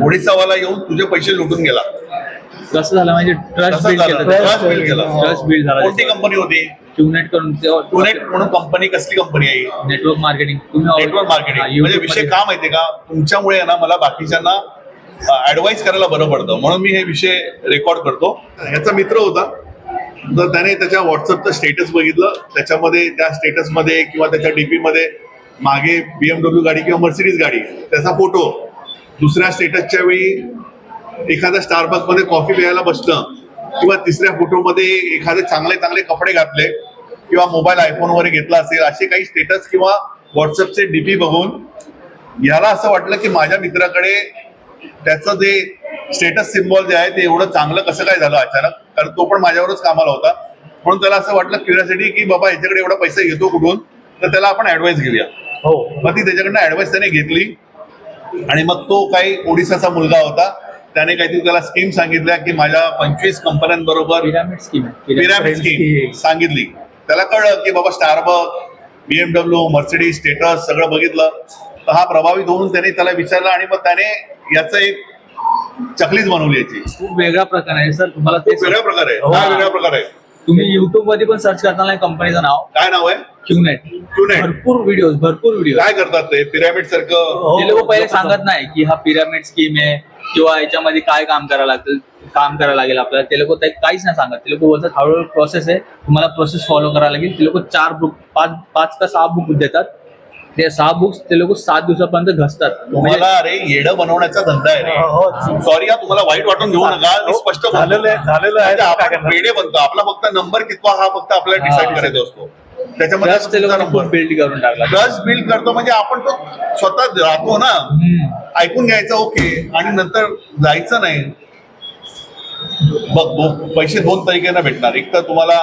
ओडिसावाला येऊन तुझे पैसे लुटून गेला. कसं झालं म्हणजे ट्रस्ट बिल्ड झालं? केलं ट्रस्ट बिल्ड केला. ट्रस्ट बिल्ड झाला कोणती कंपनी होती? ट्यूनेट करून टुनेट म्हणून कंपनी कसली कंपनी आहे? नेटवर्क मार्केटिंग तुम्ही नेटवर्क मार्केटिंग म्हणजे विषय का माहितीये का? तुमच्यामुळे ना मला बाकीच्यांना ऍडवाइस करायला बरं पडतं. म्हणून मी हे विषय रेकॉर्ड करतो. ह्याचा मित्र होता. तर त्याने त्याच्या व्हॉट्सअपचं स्टेटस बघितलं. त्याच्यामध्ये त्या स्टेटसमध्ये किंवा त्याच्या डीपी मध्ये मागे बीएमडब्ल्यू गाडी किंवा मर्सिडीज गाडी त्याचा फोटो दुसऱ्या स्टेटसच्या वेळी एखाद्या स्टारबक्समध्ये कॉफी प्यायला बसणं किंवा तिसऱ्या फोटोमध्ये एखादे चांगले चांगले कपडे घातले किंवा मोबाईल आयफोन वगैरे घेतला असेल असे काही स्टेटस किंवा व्हॉट्सअपचे डीपी बघून याला असं वाटलं की माझ्या मित्राकडे त्याचं जे स्टेटस सिम्बॉल जे आहे ते एवढं चांगलं कसं काय झालं अचानक? कारण तो पण माझ्यावरच कामाला होता. म्हणून त्याला असं वाटलं क्युरियासिटी की बाबा याच्याकडे एवढा पैसा घेतो कुठून? तर त्याला आपण ऍडवाइस घेऊया. हो. मग ती त्याच्याकडनं ऍडवाइस त्याने घेतली. आणि मग तो काही ओडिसाचा मुलगा होता. त्याने काहीतरी त्याला स्कीम सांगितल्या की माझ्या पंचवीस कंपन्यांबरोबर पिरामिड स्कीम आहे. पिरामिड स्कीम सांगितली. त्याला कळलं की बाबा स्टारबक बीएमडब्ल्यू मर्सिडीज स्टेटस सगळं बघितलं. तर हा प्रभावित होऊन त्याने त्याला विचारलं आणि मग त्याने याचं एक चकलीच बनवली याची. खूप वेगळा प्रकार आहे सर. तुम्हाला वेगळा प्रकार आहे. हा वेगळा प्रकार आहे. तुम्ही युट्यूबमध्ये पण सर्च करताना कंपनीचं नाव. काय नाव आहे? Qnet Qnet. भरपूर व्हिडिओ भरपूर व्हिडिओ काय करतात ते? पिरामिड सारखं? हो. ते लोक पहिले सांगत नाही की हा पिरामिड स्कीम आहे किंवा याच्यामध्ये काय काम करावं लागतं काम करावं लागेल आपल्याला. ते लोक काहीच नाही सांगत. ते लोक बोलतात हळूहळू प्रोसेस आहे. तुम्हाला प्रोसेस फॉलो करावं लागेल. ते लोक चार बुक पाच पाच का सहा बुक देतात. ते सहा बुक्स ते लोक सात दिवसापर्यंत घसतात. म्हणजे तुम्हाला अरे येडं बनवण्याचा धंदा आहे रे. हो, हो. सॉरी हा तुम्हाला वाईट वाटून घेऊ नका. मी स्पष्ट. झालेलं आहे झालेलं आहे. म्हणजे आपण बनतो. आपला फक्त नंबर कितवा हा फक्त आपल्याला डिसाईड हा. करायचा असतो. त्याच्यामध्ये बिल्ड करून टाकला. ट्रस्ट बिल्ड करतो म्हणजे आपण तो स्वतः राहतो ना. ऐकून घ्यायचं ओके आणि नंतर जायचं नाही. बघ पैसे दोन तरीकेनं भेटणार. एक तर तुम्हाला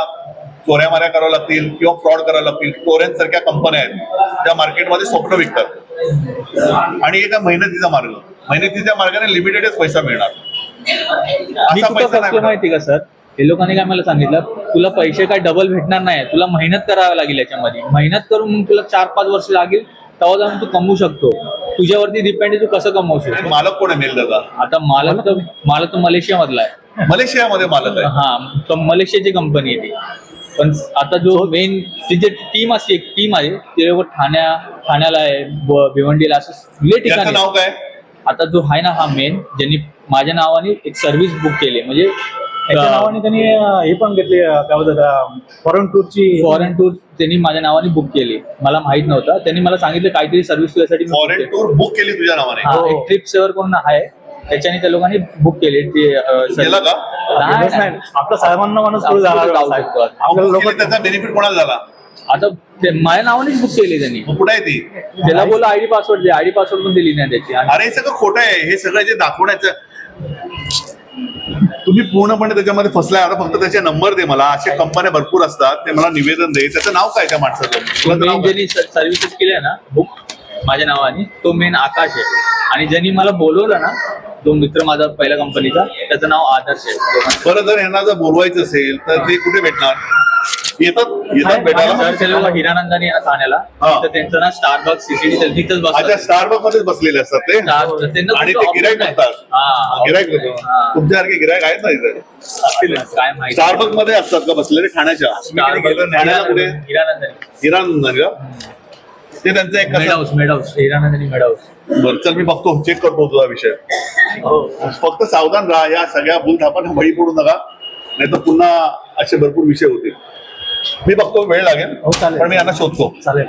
चोऱ्या माऱ्या कराव्या लागतील किंवा फ्रॉड करावं लागतील टोरेन सारख्या कंपन्या आहेत त्या मार्केटमध्ये स्वप्न विकतात. आणि एका मेहनतीचा मार्ग. मेहनतीच्या मार्गाने लिमिटेडच पैसा मिळणार. असा पैसा नाही. माहिती का सर? हे लोकांनी काय मला सांगितलं? तुला पैसे काय डबल भेटणार नाही. तुला मेहनत करावी लागेल याच्यामध्ये. मेहनत करून मग तुला चार पाच वर्ष लागेल तेव्हा जाऊन तू कमवू शकतो. तुझ्यावरती डिपेंड आहे तू कसं कमवू शकतो मालक कोण आहे मेलदाचा आता मालक तर मालक तर मलेशिया मधला आहे. मलेशियामध्ये मालक आहे. हा तर मलेशियाची कंपनी आहे ती. पण आता जो मेन तिचे टीम असते एक टीम आहे ते लोक ठाण्या ठाण्याला आहे ब- भिवंडीला असं लय त्याचं ठिकाणी नाव काय? आता जो आहे ना हा मेन ज्यांनी माझ्या नावाने एक सर्व्हिस बुक केली म्हणजे त्याच्या नावाने त्यांनी अं, हे पण घेतली अं, काय बोलतात फॉरेन टूरची फॉरेन टूर त्यांनी माझ्या नावाने बुक केली. मला माहीत नव्हतं. त्यांनी मला सांगितलं काहीतरी सर्व्हिस तुझ्यासाठी मी book फॉरेन केली. टूर बुक केली तुझ्या नावाने? हा हो. एक ट्रिप सेवर कोण आहे? त्याच्याने त्या लोकांनी बुक केली. ते का. आपलं सर्वांना माणूस. आपल्याला लोक त्याचा बेनिफिट कोणाला झाला? आता ते माझ्या नावानेच बुक केली त्यांनी. मग कुठे आहे ती? त्याला बोला आयडी पासवर्ड दे आयडी पासवर्ड पण दिली नाही त्याची. आणि अरे हे सगळं खोटं आहे. हे सगळं जे दाखवण्याचं तुम्ही पूर्णपणे त्याच्यामध्ये फसलाय. आता फक्त त्याचे नंबर दे मला. अशा कंपन्या भरपूर असतात. ते मला निवेदन दे. त्याचं नाव काय त्या माणसाचं? ज्यांनी सर्व्हिसेस केल्या ना बुक माझ्या नावाने तो मेन आकाश आहे. आणि ज्यांनी मला बोलवलं ना तो मित्र माझा पहिल्या कंपनीचा त्याचं नाव आदर्श आहे. बरं जर यांना जर बोलवायचं असेल तर ते कुठे भेटणार? येतात येतात भेटायला? तर लोक हिरानंदानी ठाण्याला. हा. तर त्यांचं ना स्टारबक्स सीसीडी तिथंच अच्छा बसतात स्टारबक मध्येच बसलेले असतात ते? त्यांना आणि कुठं ते गिरायक option म्हणतात. हा. गिरायक हा. तुमच्यासारखे गिरायक आहेत ना इथे? असतील ना, काय माहिती. स्टारबकमध्ये असतात का बसलेले? ठाण्याच्या. मी कधी गेलो नाही. ठाण्याला कुठे? हिरानंदानी. हिरानंदन का? ते त्यांचं एक made house made house Hiranandani made house बरं चल मी बघतो चेक करतो तुझा विषय. हो. फक्त सावधान राहा या सगळ्या भूलथापांना बळी पडू नका नाही तर पुन्हा असे भरपूर विषय होतील. मी बघतो वेळ लागेल हो, चालेल. पण मी यांना शोधतो. चालेल.